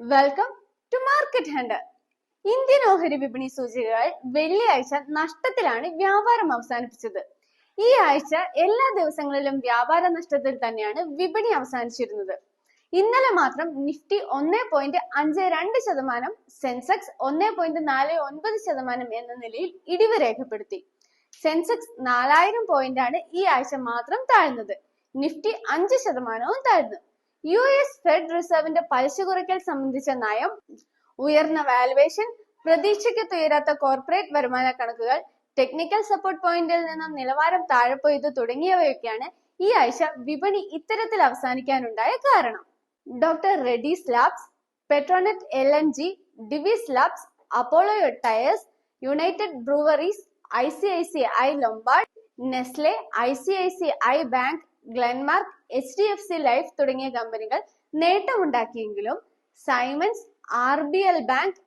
Welcome to market hunter Indian ഓഹരി വിപണി സൂചികകൾ വെള്ളിയാഴ്ച നഷ്ടത്തിലാണ് വ്യാപാരം അവസാനിപ്പിച്ചത്. ഈ ആഴ്ച എല്ലാ ദിവസങ്ങളിലും വ്യാപാര നഷ്ടത്തിൽ തന്നെയാണ് വിപണി അവസാനിച്ചിരുന്നത്. ഇന്നലെ മാത്രം നിഫ്റ്റി ഒന്നേ പോയിന്റ് അഞ്ച് രണ്ട് ശതമാനം സെൻസെക്സ് ഒന്നേ പോയിന്റ് നാല് ഒൻപത് ശതമാനം എന്ന നിലയിൽ ഇടിവ് രേഖപ്പെടുത്തി. സെൻസെക്സ് നാലായിരം പോയിന്റാണ് ഈ ആഴ്ച മാത്രം താഴ്ന്നത്. നിഫ്റ്റി അഞ്ച് ശതമാനവും താഴ്ന്നു. യു എസ് ഫെഡ് റിസർവിന്റെ പലിശ കുറയ്ക്കൽ സംബന്ധിച്ച നയം ഉയർന്ന വാലുവേഷൻ പ്രതീക്ഷയ്ക്ക് തുയരാത്ത കോർപ്പറേറ്റ് വരുമാന കണക്കുകൾ ടെക്നിക്കൽ സപ്പോർട്ട് പോയിന്റിൽ നിന്നും നിലവാരം താഴെ പോയത് തുടങ്ങിയവയൊക്കെയാണ് ഈ ആഴ്ച വിപണി ഇത്തരത്തിൽ അവസാനിക്കാനുണ്ടായ കാരണം. Doctor Reddy's labs Petronet L N G Divi's labs Apollo Tyres United Breweries I C I C I Lombard Nestle I C I C I bank Glenmark H D F C life തുടങ്ങിയ കമ്പനികൾ നേട്ടമുണ്ടാക്കിയെങ്കിലും Siemens R B L bank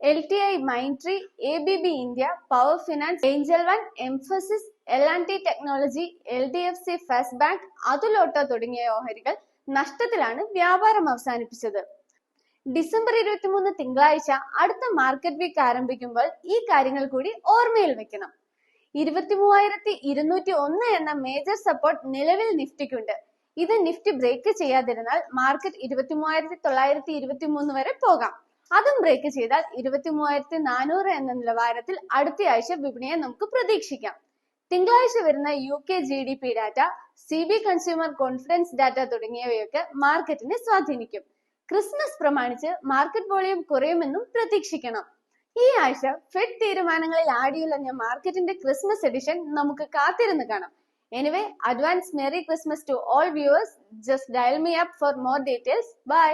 L T I Mindtree A B B India power finance Angel One Mphasis L and T technology I D F C first bank Atul Auto തുടങ്ങിയ ഓഹരികൾ നഷ്ടത്തിലാണ് വ്യാപാരം അവസാനിപ്പിച്ചത്. December ഇരുപത്തിമൂന്ന് തിങ്കളാഴ്ച അടുത്ത market week ആരംഭിക്കുമ്പോൾ ഈ കാര്യങ്ങൾ കൂടി ഓർമ്മയിൽ വെക്കണം. ഇരുപത്തി മൂവായിരത്തി ഇരുന്നൂറ്റി ഒന്ന് എന്ന മേജർ സപ്പോർട്ട് നിലവിൽ നിഫ്റ്റിക്കുണ്ട്. ഇത് നിഫ്റ്റി ബ്രേക്ക് ചെയ്യാതിരുന്നാൽ മാർക്കറ്റ് ഇരുപത്തി മൂവായിരത്തി തൊള്ളായിരത്തി ഇരുപത്തി മൂന്ന് വരെ പോകാം. അതും ബ്രേക്ക് ചെയ്താൽ ഇരുപത്തി മൂവായിരത്തി നാനൂറ് എന്ന നിലവാരത്തിൽ അടുത്ത ആഴ്ച വിപണിയെ നമുക്ക് പ്രതീക്ഷിക്കാം. തിങ്കളാഴ്ച വരുന്ന U K G D P data C B consumer confidence data തുടങ്ങിയവയൊക്കെ മാർക്കറ്റിനെ സ്വാധീനിക്കും. ക്രിസ്മസ് പ്രമാണിച്ച് മാർക്കറ്റ് വോളിയം കുറയുമെന്നും പ്രതീക്ഷിക്കണം. ഈ ആഴ്ച ഫെഡ് തീരുമാനങ്ങളിൽ ആടിയുലഞ്ഞ മാർക്കറ്റിന്റെ ക്രിസ്മസ് എഡിഷൻ നമുക്ക് കാത്തിരുന്ന് കാണാം. Anyway advance merry Christmas to all viewers just dial me up for more details bye